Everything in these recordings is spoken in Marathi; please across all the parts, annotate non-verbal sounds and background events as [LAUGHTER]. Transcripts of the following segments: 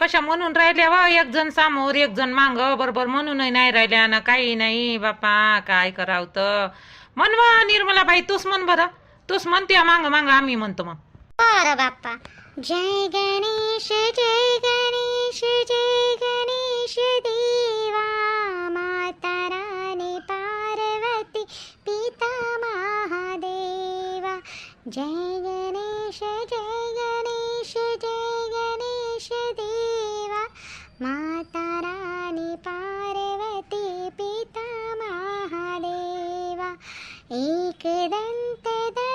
कशा म्हणून राहिल्या वा? एक जण समोर एक जण मांग. बरोबर म्हणूनही नाही राहिल्या ना काही नाही. बापा काय करावं तर? म्हण निर्मला बाई तूच म्हण बरं. तूच म्हणते मांग मांग आम्ही म्हणतो मग. बरं बाप्पा. जय गणेश जय गणेश जय गणेश देवा. माता राणी पार्वती पिता महादेवा. जय गणेश जय महादेवा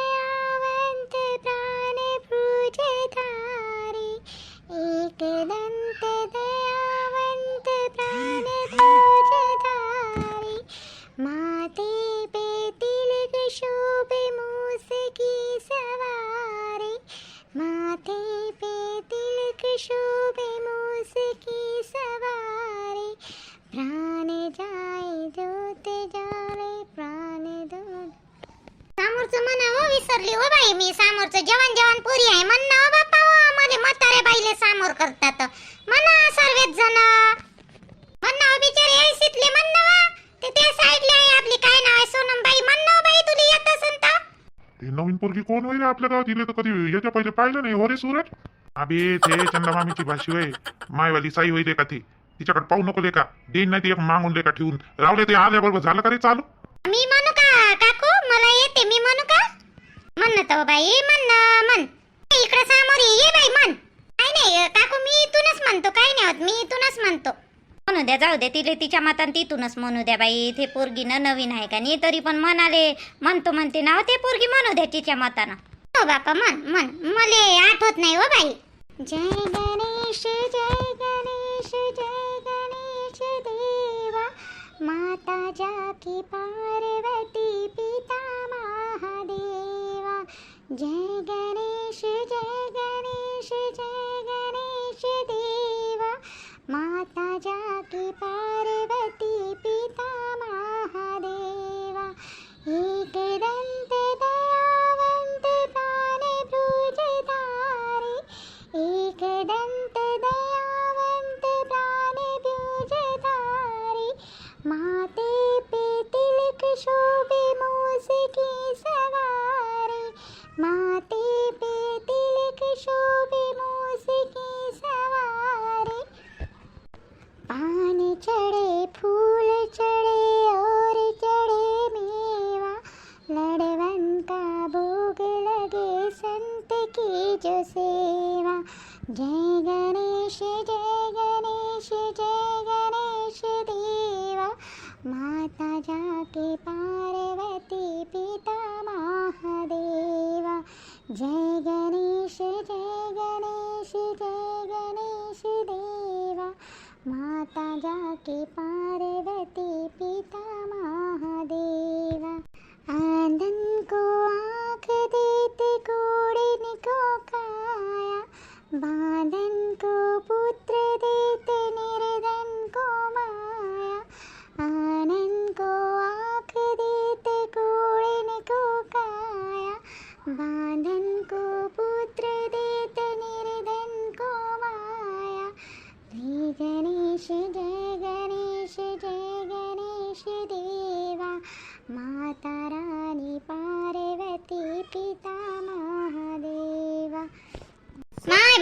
समोर करतात. म्हणा सर्वच जण. म्हणणं हो बिचारी ऐसीतले म्हणणं वा ते त्या साईडला आहे आपली. काय नाव आहे? सोनम बाई म्हणणं हो बाई तुला येत असेल तर. ते नवीन पोरगी कोण होईल आपल्या गावात? इले तर कधी याच्या पहिले पाहिलं नाही हो रे सूरज? अबे ते चंदामामीची भाषी होय. मायवाली साई होईल का ती. तिच्याकडे पाहू नको लेका. देईन नाही ते एक मागून लेका ठेवून. रावले ते आल्याबरोबर झालं का रे चालू? मी म्हणू का काकू? मला येते. मी म्हणू का? म्हण तो बाई म्हण म्हण. इकडे समोर ये बाई म्हण. नाही काकू मी इथूनच म्हणतो काय नाही होत मी इथूनच म्हणतो. म्हणू द्या जाऊ दे तिले तिच्या मातान तिथूनच म्हणू द्या बाई ते पोरगी नवीन आहे का? नाही तरी पण म्हणाले म्हणतो म्हणते ना हो, ते पोरगी म्हणू द्या तिच्या मतानं. हो बापा म्हण म्हण मले आठवत नाही हो बाई. जय गणेश जय गणेश जय गणेश देवा माता जाकी पार्वती पिता महादेवा. जय गणेश जय गणेश जय गणेश देवा माता जाकी पार्वती पिता मा संत की जो सेवा। जय गणेश जय गणेश जय गणेश देवा। माता जाके पार्वती पिता महादेवा। जय गणेश जय गणेश जय गणेश देवा। माता जाके पार्वती पिता महादेवा। आनंद को आ देते कोड़िन को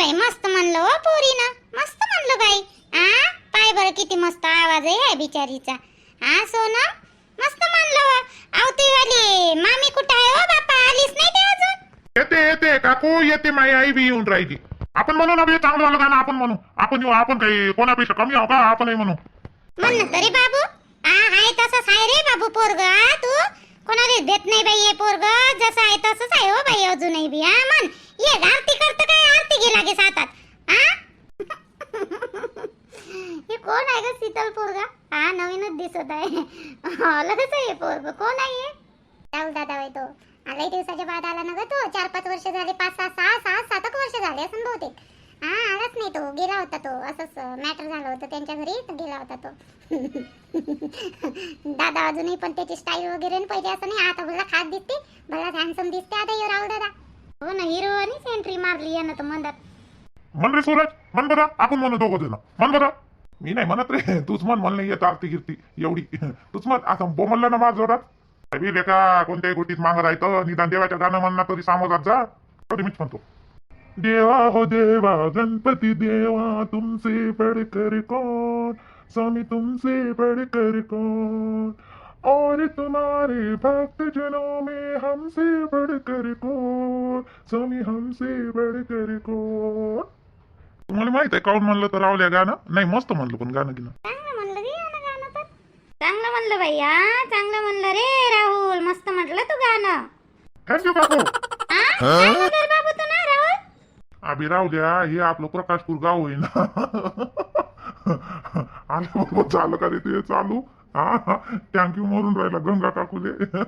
बाई मस्त म्हणलं हो पोरीनं. मस्त म्हणलं बाई. आ? पाय बरं किती मस्त आवाज आहे बिचारीचा. हा सोनम? मस्त म्हणलं हो. आवतीवाली मामी कुठं आहे हो बापा? आलीच नाही ते अजून? येते येते. काकू येते. माझी आई बी येऊन राहिली. आपण म्हणू ना बे चांगलं आलं गाणं आपण म्हणू. आपण येऊ आपण काही कोणापेक्षा कमी आहो का? आपणही म्हणू. म्हण ना तरी बाबू. आ आहे तसंच आहे रे बाबू पोरग. तू? कोणाला देत नाही बाई हे पोरग. जसं आहे तसंच आहे हो बाई अजूनही बी. हा म्हण. ये आरती करत काय? आरती घे लागे सातात हा हे कोण आहे ग शीतल पोरगा? हा नवीनच दिसत आहे. लगेच आहे पोरग. कोण आहे राहुल दादा बाई तो. लई दिवसाच्या बाद आला ना ग तो. चार पाच वर्ष झाले पाच सहा सहा सहा सात एक वर्ष झाले असं बहुतेक. हा आलाच नाही तो. गेला होता तो. असंच मॅटर झालं होतं त्यांच्या घरी गेला होता तो. [LAUGHS] दादा अजूनही पण त्याची स्टाईल वगैरे पहिले असं नाही. आता भला खात दिसते. भला हॅन्सम दिसते आता यो राहुल दादा. हो ना हिरोनीच एंट्री मारली यानं तर मंदात. रे सूरज आपण म्हणू दोघं जण म्हण मी नाही म्हणत रे तूच म्हण मला नाही येत आरती कीर्ती एवढी. तूच म्हण असं बोमलला ना माझ जोरात. बी लेका कोणत्याही गोष्टीत मागं राहतं निदान देवाच्या गाणं म्हणणार तरी सामोरात जा. तरी मीच म्हणतो. देवा हो देवा गणपती देवा तुमसे बढ़कर कोण? स्वामी तुमसे पडकर कोण? और तुम्हारे भक्त जनों में हमसे बढ़कर कौन स्वामी हमसे बढ़कर कौन तुम्हाला माहीत आहे काऊन म्हणलं तर रावल्या गाणं? नाही मस्त म्हणलं पण गाणं गिणं चांगलं म्हणलं रे यानं गाणं तर. चांगलं म्हणलं हा चांगलं म्हणलं रे राहुल मस्त म्हटलं तू गाणं. थँक्यू काकू हा काय रे बाबू तू ना राहुल? अभि रावल्या हे आपलं प्रकाशपूर गाव होई ना. आलं झालं का रे ते चालू? हा थँक्यू मरून राहिला गंगा काकूले. [LAUGHS]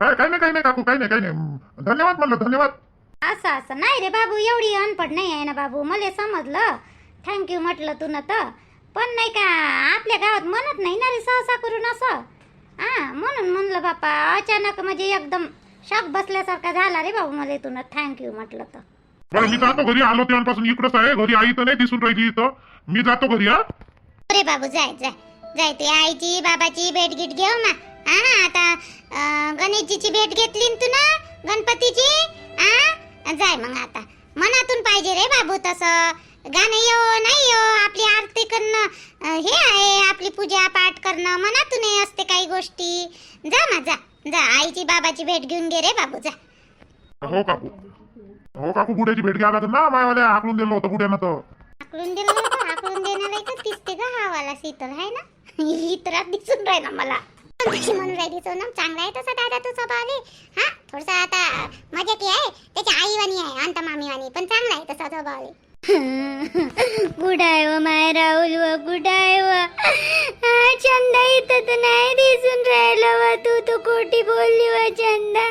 काय काही नाही काही नाही काकू काही नाही काही नाही. धन्यवाद म्हणलं धन्यवाद. असं असं नाही रे बाबू एवढी अनपड नाही आहे ना बाबू मला समजलं. थँक्यू म्हटलं तू ना तर. पण नाही का आपल्या गावात म्हणत नाही ना रे सहसा करून असं. हा म्हणून म्हणलं बापा अचानक म्हणजे एकदम शॉक बसल्यासारखा झाला रे बाबू मला तू ना थँक्यू म्हटलं तर. बरं मी जातो घरी आलो तेव्हापासून इकडंच आहे. घरी आई तर नाही दिसून राहिली इथं. मी जातो घरी हा. अरे बाबू जाय जाय. जाय ते आईची बाबाची भेट गीट घेऊ ना. हा आता गणेशजीची भेट घेतली न तू ना गणपतीची? हा जाय मग आता. मनातून पाहिजे रे बाबू तसं. गाणं येऊ नाही येऊ आपली आरती करणं. हे आहे आपली पूजा पाठ करणं. मनातून असते काही गोष्टी. जा ना जा. जा आईची बाबाची भेट घेऊन घे रे बाबू जा. हो काकू. हो काकू बुड्याची भेट घ्यायला तर ना? मायवाल्या हाकलून दिलं होतं बुड्यानं तर. आकलून दिलं होतं आकलून देणारा एकच दिसते का हा वाला शीतल आहे ना? इतरात दिसून राहिला मला म्हणून राहिली सोनम चांगला आहे तसा दादा तू स्वभाव आहे हा थोडसा आता मजा आहे त्याची आईवाणी आहे अंत मामीवाणी पण चांगला आहे तसा स्वभाव आहे [LAUGHS] कुठाय व माय राहुल व कुठाय व चंदा इथं तर नाही दिसून राहिलं व तू तू खोटी बोलली व चंदा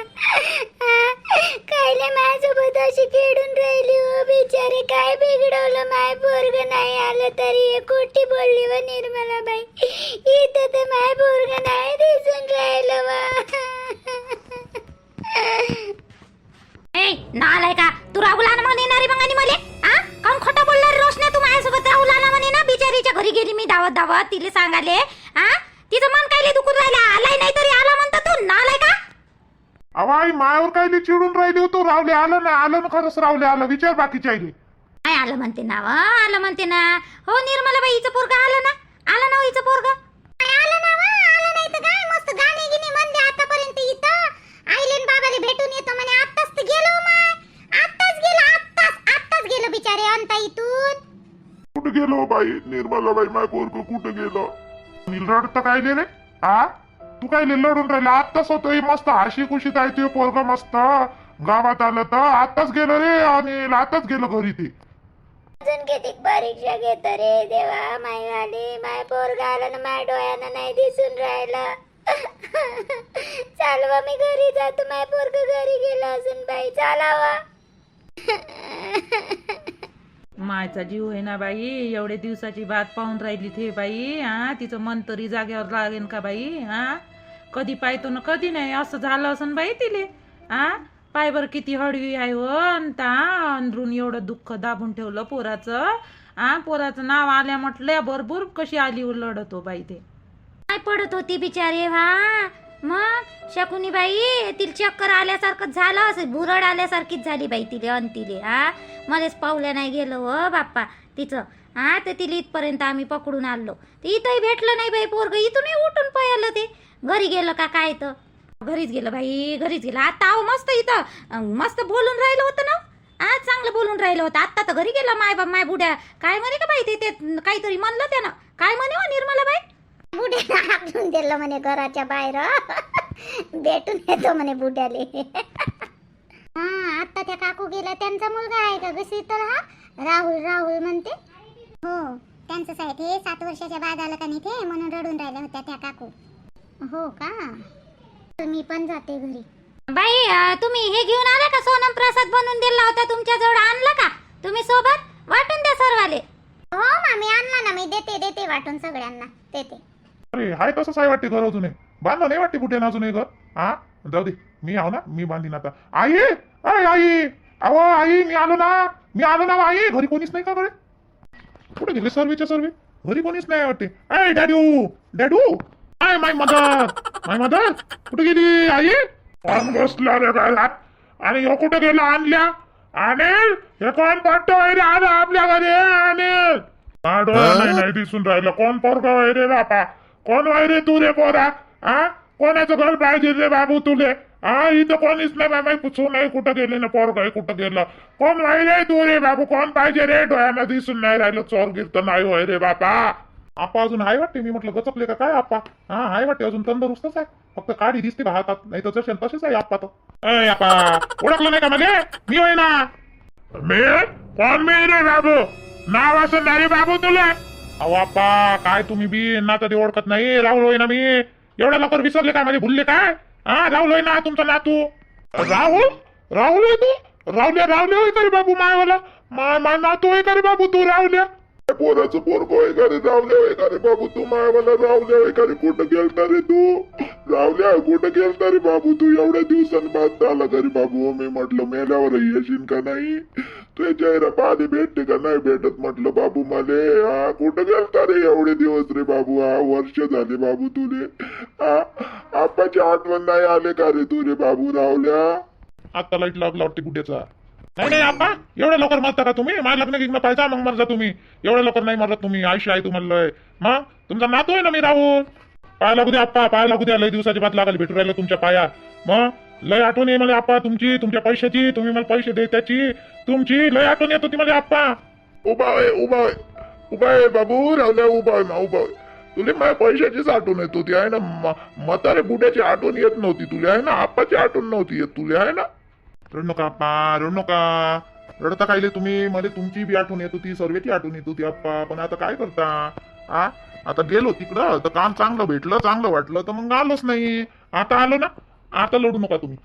कायले माझ्यासोबत अशी खेळून राहिली व बिचारे काय बिघडवलं माय पोरग नाही आलं तरी हे खोटी बोलली व निर्मला बाई इथं तर माय सांगाले हा? तिचं मन कायले दुखून राहिला? आलाय नाही तरी आला म्हणता तू? नालाय का? अहो आई मायावर काय चिडून राहिली होतो रावले आलं ना आलं ना खरंच रावले आलं. विचार बाकीच्या आईले. काय आलं म्हणते ना व, आलं म्हणते ना. हो निर्मला बाई हिचं पोरग आलं ना? आलं ना हो हिचं पोरग आलं ना वा, आलं नाही तर काय मस्त गाणे गिणे म्हणले आतापर्यंत इथं आईले न बाबाले भेटून येतो म्हणे आत्ताच तर गेलो माय आत्ताच गेलो आत्ताच आत्ताच गेलो बिचारे अंता इथून कुठे गेलो बाई निर्मला बाई माय पोरग कुठे गेलो? रडत काय रे आ? तू काय लढून राहिला? आत्ताच होतोय मस्त हाशी खुशीत आहे तुझे पोरग मस्त. गावात आलं तर आत्ताच गेलो रे अनिल आताच गेलो घरी ते. अजून किती परीक्षा घेत रे देवा माय आली माय पोरग आलं ना माय डोळ्यानं नाही दिसून राहिलं. चालवा मी घरी जातो. माय पोरग घरी गेलं अजून बाई चालावा. मायचा जीव आहे ना बाई एवढे दिवसाची बात पाहून राहिली थे बाई हा तिचं मन तरी जागेवर लागेल का बाई हा कधी पाहतो ना कधी नाही असं झालं असं बाई तिले हा पाय बरं किती हळवी आहे हो अन ता अंदरून एवढं दुःख दाबून ठेवलं पोराचं हा पोराचं नाव आल्या म्हटल्या भरपूर कशी आली हो लढत हो बाई ते. काय पडत होती बिचारे हा? मग? शकुनी बाई तिला चक्कर आल्यासारखं झालं असं भुरड आल्यासारखीच झाली बाई तिले अन तिले हा? मलाच पावल्या नाही गेलं हो बाप्पा तिचं. हा तर तिला इथपर्यंत आम्ही पकडून आणलो. तर इथंही भेटलं नाही बाई पोरग इथूनही उठून पळलं ते. घरी गेलं का काय तर? घरीच गेलं बाई घरीच गेलं. आता अहो मस्त इथं मस्त बोलून राहिलं होतं ना? हा चांगलं बोलून राहिलं होतं. आता तर घरी गेलं माय बा माय बुड्या. काय म्हणे का बाई ते ते काहीतरी म्हणलं त्यानं. काय म्हणे हो निर्मला बाई बुड्याला हाकलून दिलं म्हणे घराच्या बाहेर. भेटून येतो म्हणे बुड्याले हा आता त्या काकू गेला त्यांचा मुलगा आहे का ग शीतल हा? राहुल राहुल म्हणते. हो त्यांचंच आहे ते सात वर्षाच्या बाद आलं का नाही ते म्हणून रडून राहिल्या होत्या त्या काकू. हो का? तर मी पण जाते घरी. बाई अं, तुम्ही हे घेऊन आला का? सोनम प्रसाद बनवून दिला होता तुमच्या जवळ आणला का? तुम्ही सोबत? वाटून द्या सर्वाले. हो मामी आणला ना मी. देते देते वाटून सगळ्यांना. देते. अरे हाय तसंच आहे वाटते घर अजून? बांधलं नाही वाटते कुठे अजून घर? हा? जाऊ दे मी आहो ना मी बांधीन आता. आई! अय आई! अहो आई मी आलो ना मी आलो ना आई! घरी कोणीच नाही का बरे? कुठे गेले सर्वेच्या सर्वे? घरी कोणीच नाही वाटते. अय डॅडू! डॅडू! आय माय मदर! My mother! कुठे गेली आई? बसला रे घरात? आणि ह्यो कुठे गेला आणल्या अनिल? हे कोण पाठवय रे? आलं आपल्या घरी अनिल! नाही दिसून राहिलं. कोण पोरगा रे बापा? कोण वय रे तू रे पोरा हा कोणाचं घर पाहिजे रे बाबू तुले? हा इथं कोणीच नाही बाबा पुसू नाही कुठं गेले ना पोर पोरगा कुठं गेलं? कोण वय रे तू रे बाबू? कोण पाहिजे रे? डोळ्याला दिसून नाही राहिलं चोर गिरत नाही होय रे बापा आपा अजून हाय वाटते? मी म्हटलं गचकले का काय आपा हा हाय वाटते अजून तंदुरुस्तच आहे. फक्त काडी दिसते भातात नाही तर जसे तसेच आहे आपा तर. अय आपा ओळखलं नाही का मले मी होय ना मी? कोण मी रे बाबू? नाव असं नाही रे बाबू तुला. अहो आपा काय तुम्ही बी नातं तरी ओळखत नाही? राहुल होय ना मी. एवढ्या लवकर विसरले काय? माझे भुलले काय? हा राहुल होय ना तुमचा नातू. राहुल? राहुल होय तू? राहुल्या राहुल्या होय तरी बाबू मायवाला. माय माय नातू होय तरी बाबू तू राहुल्या पोराचं पोरगो होय का रे? रावल्या होय का रे बाबू? तू मला रावल्या होय का रे? कुठं गेलता रे तू? रावल्या? कुठं गेलता रे बाबू तू? एवढ्या दिवसांनी बाद आला का रे बाबू? हो, मी म्हटलं मेल्यावर येशील का नाही? तुझ्या चेहरा पाहते भेटते का नाही भेटत? म्हटलं बाबू मले. हा कुठं गेलता रे एवढे दिवस रे बाबू? हा वर्ष झाले बाबू तुले. हा आपाची आठवण नाही आले का रे तू रे बाबू? रावल्या? आता लाइट लागला वाटते कुठेचा नाही नाही आपा एवढ्या लवकर मरता का तुम्ही? माझ्या लग्न गिग्न पाहिजे मग मरता तुम्ही. एवढ्या लवकर नाही मरत तुम्ही आयुष्य आहे तुम्हाला लय मग तुमचा नातू आहे ना मी राहुल? पाय लागू द्या आप्पा पाय लागू द्या लय दिवसाची बात लागायला भेटू राहिलं तुमच्या पाया. मग लय आठवण आहे मला आप्पा तुमची तुमच्या पैशाची तुम्ही मला पैसे दे त्याची. तुमची लय आठवण येत होती मला आप्पा. उभा आहे उभा आहे. उभा आहे बाबू राहुल्या उभा आहे मा उभा आहे. तुला माझ्या पैशाचीच आठवण येत होती आहे ना? म- म्हातारे बुड्याची आठवण येत नव्हती तुला आहे ना? आप्पाची आठवण नव्हती येत तुला आहे ना? रडू नका आप्पा रडू नका. रडता कायले तुम्ही? मला तुमची बी आठवण येत होती सर्वेची आठवण येत होती आप्पा. पण आता काय करता? आ? आता गेलो तिकडं तर काम चांगलं भेटलं चांगलं वाटलं तर मग आलोच नाही. आता आलो ना? आता लढू नका तुम्ही.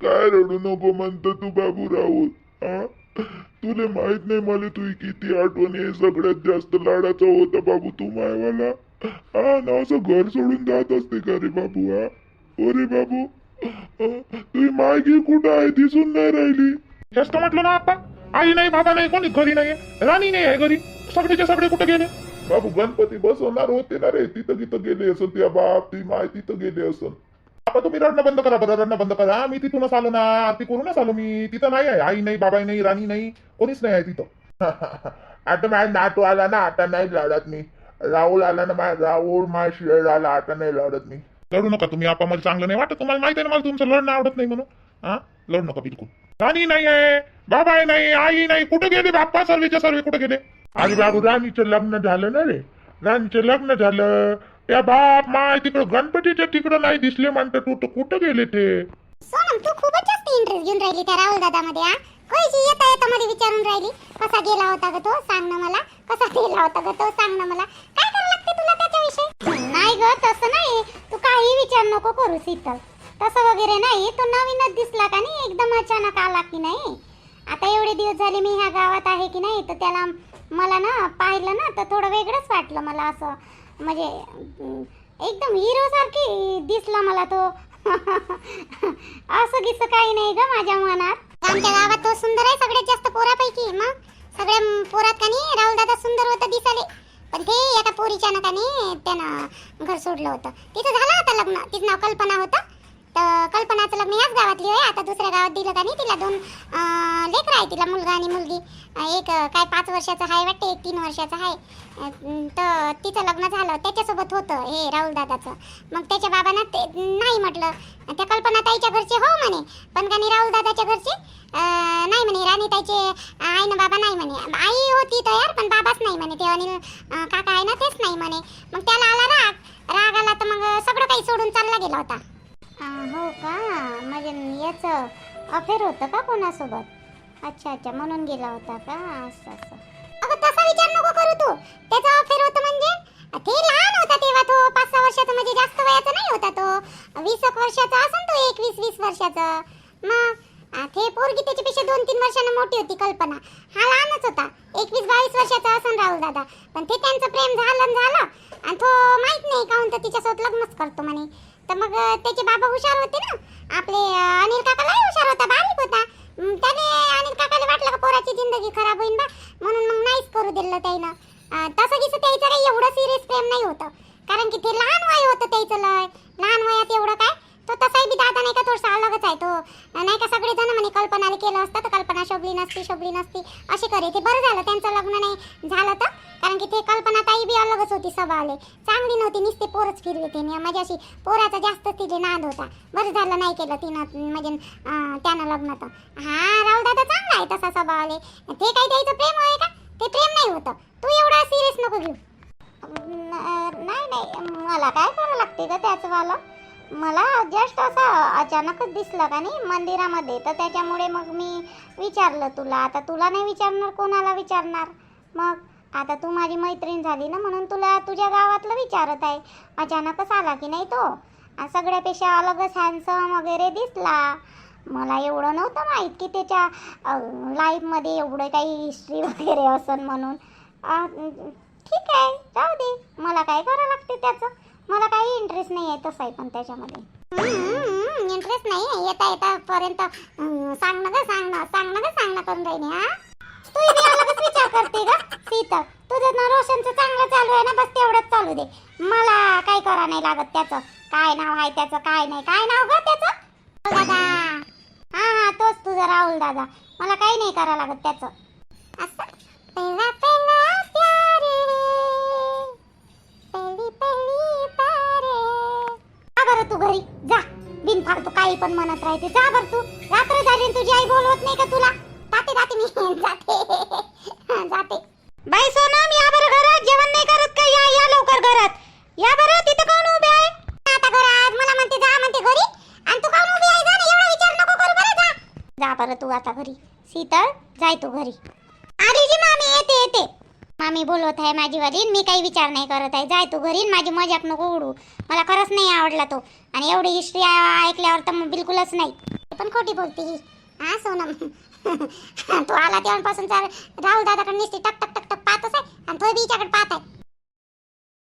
काय रडू नको म्हणतो तू बाबू राहुल तुला माहीत नाही मला तू किती आठवण आहे सगळ्यात जास्त लाडाचा होता बाबू तू मायवाला. हा ना असं घर सोडून जात असते का रे बाबू हा ओ रे बाबू. तुझी मायगी कुठं आहे? दिसून नाही राहिली. जास्त म्हटलं ना आपण आई नाही बाबा नाही कोणी घरी नाही राणी नाही आहे घरी. सगळेचे सगळे कुठे गेले? बाबू गणपती बसवणार होते ना रे तिथं तिथं गेले असेल त्या बाप ती माय तिथं गेले असेल आता तुम्ही रडणं बंद करा बरं रडणं बंद करा. मी तिथूनच आलो ना आरती करूनच आलो मी. तिथं नाही आहे आई नाही बाबा नाही राणी नाही कोणीच नाही आहे तिथं. [LAUGHS] आता माझ्या नातू आला ना आता नाही लढत मी. राहुल आला ना माझ्या राहुल माझ्या शिळ आला आता नाही लढत मी. लढू नका तुम्ही आपण मला चांगलं नाही वाटत. तुम्हाला माहिती आहे ना मला तुमचं लढणं आवडत नाही म्हणून. हा? लढू नका बिलकुल. राणी नाही आहे बाबा नाही आई नाही कुठे गेले बाप्पा? सर्वेच्या सर्वे कुठे गेले? अरे बाबू राणीचं लग्न झालं ना रे. राणीचं लग्न झालं. त्या बाप माय तिकडं गणपतीच्या तिकडं नाही दिसले म्हणतात तू तर कुठं गेले ते? सोनम तू खूपच जास्त इंटरेस्ट घेऊन राहिली त्या राहुल दादा मध्ये हा? कोयची येता येता मध्ये विचारून राहिली. कसा गेला होता ग तो? सांग ना मला. कसा गेला होता ग तो? सांग ना मला. काय करायला लागते तुला त्याच्याविषयी? ग तसं नाही. तू काही विचार नको करू शीतल. तसं वगैरे नाही. तो नवीनच दिसला का नाही? एकदम अचानक आला की नाही? आता एवढे दिवस झाले मी ह्या गावात आहे की नाही तर त्याला मला ना पाहिलं ना तर थोडं वेगळंच वाटलं मला असं. म्हणजे एकदम हिरोसारखी दिसला मला तो. [LAUGHS] असं गिसं काही नाही ग माझ्या मनात. आमच्या गावात तो सुंदर आहे सगळ्यात जास्त पोरापैकी. मग? सगळ्या पोरात का नाही? राहुल दादा सुंदर होता दिसाले पण ते एका पोरीच्या नाकाने त्यानं घर सोडलं होतं. तिथं झालं होतं लग्न. तिचं नाव कल्पना होतं. तर कल्पनाचं लग्न याच गावातली आहे आता दुसऱ्या गावात दिलं का नाही तिला दोन लेकरं आहे तिला मुलगा आणि मुलगी. एक काय पाच वर्षाचं आहे वाटते एक तीन वर्षाचं आहे तर तिचं लग्न झालं त्याच्यासोबत होतं हे राहुल दादाचं. मग त्याच्या बाबांना ते नाही म्हटलं. त्या कल्पना ताईच्या घरचे हो म्हणे. पण का नाही राहुल दादाच्या घरचे? नाही म्हणे. राणी ताईचे आई ना बाबा नाही म्हणे. आई होती तयार पण बाबाच नाही म्हणे. ते अनिल काका आहे ना तेच नाही म्हणे. मग त्याला आला राग. राग आला तर मग सगळं काही सोडून चालला गेला होता. हो का? म्हणजे याचं अफेअर होतं का कोणासोबत? अच्छा अच्छा म्हणून गेला होता का? असं असं. अगं तसा विचार नको करू तू. त्याचा अफेअर होतं म्हणजे? ते लहान होता तेव्हा तो. पाच सहा वर्षाचा म्हणजे जास्त वयाचा नाही होता तो. वीस एक वर्षाचा असन तो एकवीस वीस वर्षाचा. मग ते पोरगी त्याच्यापेक्षा दोन तीन वर्षांना मोठी होती कल्पना. हा लहानच होता. एकवीस बावीस वर्षाचा असन राहुल दादा. पण ते त्यांचं प्रेम झालं झालं. आणि तो माहीत नाही काहून तर तिच्यासोबत लग्नच करतो म्हणे. तर मग त्याचे बाबा हुशार होते ना. आपले अनिल काकालाही हुशार होता बारीक होता. त्याने अनिल काकाला वाटलं का पोराची जिंदगी खराब होईन बा. म्हणून मग नाहीच करू दिलं त्यानं तसं गिसं त्याचं काही एवढं सिरियस प्रेम नाही होतं. कारण की ते लहान वय होतं त्याचं लय. लहान वयात एवढं काय तो तसाही बी दादा नाही का थोडासा अलगच आहे तो. नाही का सगळे जण म्हणे कल्पनाला केलं असतं तर कल्पना शोभली नसती शोभली नसती. असे करे ते. बरं झालं त्यांचं लग्न नाही झालं तर? कारण की ते कल्पना ताई बी अलगच होती स्वभावाले. चांगली नव्हती नुसते पोरच फिरले तिने म्हणजे अशी पोराचा जास्त तिथे नाद होता. बरं झालं नाही केलं तिनं म्हणजे त्यानं लग्न तर. हा राहुल दादा चांगला आहे तसा स्वभावाले. ते काही द्यायचं प्रेम आहे का? ते प्रेम नाही होतं. तू एवढा सिरियस नको घेऊ. नाही नाही. मला काय करावं लागते का त्याचं वाला? मला जस्ट असं अचानकच दिसलं का नाही मंदिरामध्ये. तर त्याच्यामुळे मग मी विचारलं तुला. आता तुला नाही विचारणार कोणाला विचारणार? मग आता तू माझी मैत्रीण झाली ना म्हणून तुला तुझ्या गावातलं विचारत आहे. अचानकच आला की नाही तो? सगळ्यापेक्षा अलगच हॅन्सम वगैरे दिसला. मला एवढं नव्हतं माहीत की त्याच्या लाईफमध्ये एवढं काही हिस्ट्री [LAUGHS] वगैरे असन म्हणून. ठीक आहे जाऊ दे. मला काय करावं लागते त्याचं? मला काही इंटरेस्ट नाही आहे तसं आहे पण त्याच्यामध्ये. इंटरेस्ट नाही आहे. येता येता पर्यंत सांग ना ग सांग ना सांग ना सांग ना करून राहिली हा? तू इथे अलगच विचार करते का सीता. तुझं ना रोशनचं चांगलं चालू आहे ना बस तेवढंच चालू दे. मला काही करा नाही लागत त्याचं. काय नाव आहे त्याचं काय नाही. काय नाव का त्याचं? दादा. हा हा तोच तुझा राहुल दादा. मला काही नाही करा लागत त्याचं. असं? काही पण म्हणत राहते जा बर तू रात्र झाली आणि तुझी आई बोलवत नाही का तुला? जाते जाते मी. [LAUGHS] जाते. जाते. बाई सोनम या बरं घरात जेवण नाही करत का? या या लवकर घरात. या बरं तिथं कोण उभे आहे? आता घरात मला म्हणते जा म्हणते घरी. आणि तू कोण उभी आहे? जा ना एवढा विचार नको करू बरं जा. जा बरं तू आता घरी. शीतळ जाय तू घरी आली जी मामी येते येते मामी बोलवत आहे माझी वाली मी काही विचार नाही करत आहे. जाय तू घरी माझी मजाक नको उडू मला खरंच नाही आवडला तो. आणि एवढी हिस्ट्री ऐकल्यावर तर मग बिलकुलच नाही. पण खोटी बोलते ही. हा सोनम. [LAUGHS] तो आला तेव्हापासून राहुल दादाकडे नुसती टक टक टक टक पाहतच आहे आणि तो बी हिच्याकडे पाहत आहे.